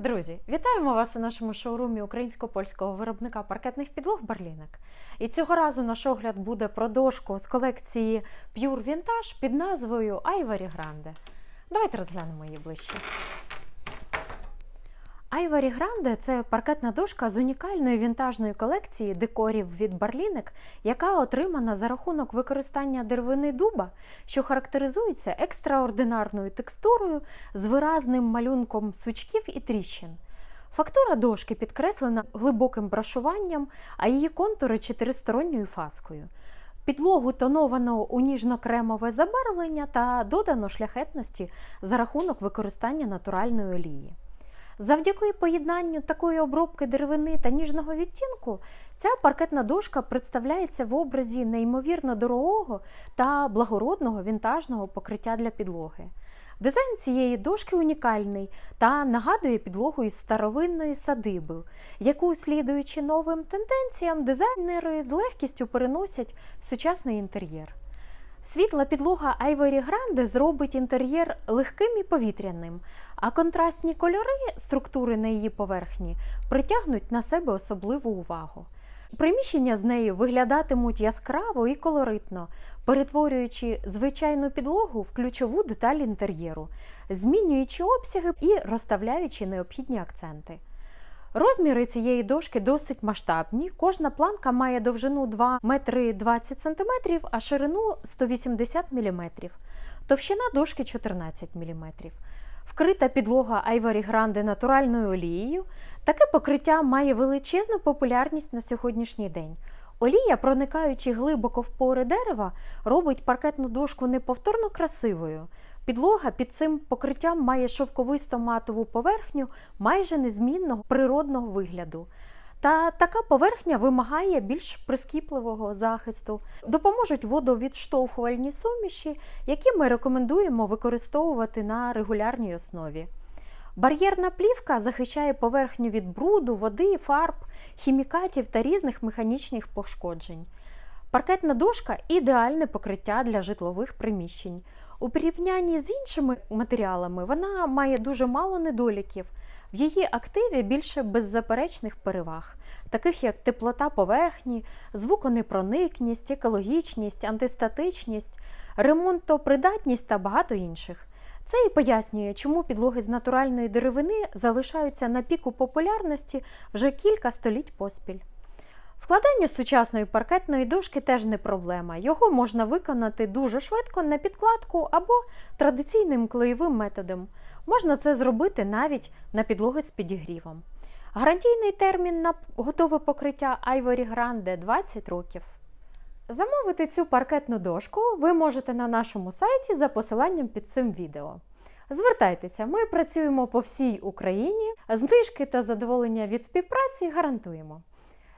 Друзі, вітаємо вас у нашому шоурумі українсько-польського виробника паркетних підлог Барлінок. І цього разу наш огляд буде про дошку з колекції Pure Vintage під назвою Ivory Grande. Давайте розглянемо її ближче. Ivory Grande – це паркетна дошка з унікальної вінтажної колекції декорів від Барлінек, яка отримана за рахунок використання деревини дуба, що характеризується екстраординарною текстурою з виразним малюнком сучків і тріщин. Фактура дошки підкреслена глибоким брашуванням, а її контури чотиристоронньою фаскою. Підлогу тоновано у ніжно-кремове забарвлення та додано шляхетності за рахунок використання натуральної олії. Завдяки поєднанню такої обробки деревини та ніжного відтінку, ця паркетна дошка представляється в образі неймовірно дорогого та благородного вінтажного покриття для підлоги. Дизайн цієї дошки унікальний та нагадує підлогу із старовинної садиби, яку, слідуючи новим тенденціям, дизайнери з легкістю переносять в сучасний інтер'єр. Світла підлога Ivory Grande зробить інтер'єр легким і повітряним, а контрастні кольори структури на її поверхні притягнуть на себе особливу увагу. Приміщення з нею виглядатимуть яскраво і колоритно, перетворюючи звичайну підлогу в ключову деталь інтер'єру, змінюючи обсяги і розставляючи необхідні акценти. Розміри цієї дошки досить масштабні. Кожна планка має довжину 2 метри 20 см, а ширину 180 мм. Товщина дошки 14 мм. Вкрита підлога Ivory Grande натуральною олією. Таке покриття має величезну популярність на сьогоднішній день. Олія, проникаючи глибоко в пори дерева, робить паркетну дошку неповторно красивою. Підлога під цим покриттям має шовковисто матову поверхню майже незмінного природного вигляду. Та така поверхня вимагає більш прискіпливого захисту. Допоможуть водовідштовхувальні суміші, які ми рекомендуємо використовувати на регулярній основі. Бар'єрна плівка захищає поверхню від бруду, води, фарб, хімікатів та різних механічних пошкоджень. Паркетна дошка ідеальне покриття для житлових приміщень. У порівнянні з іншими матеріалами вона має дуже мало недоліків. В її активі більше беззаперечних переваг, таких як теплота поверхні, звуконепроникність, екологічність, антистатичність, ремонтопридатність та багато інших. Це і пояснює, чому підлоги з натуральної деревини залишаються на піку популярності вже кілька століть поспіль. Вкладання сучасної паркетної дошки теж не проблема. Його можна виконати дуже швидко на підкладку або традиційним клеєвим методом. Можна це зробити навіть на підлоги з підігрівом. Гарантійний термін на готове покриття Ivory Grande 20 років. Замовити цю паркетну дошку ви можете на нашому сайті за посиланням під цим відео. Звертайтеся, ми працюємо по всій Україні, знижки та задоволення від співпраці гарантуємо.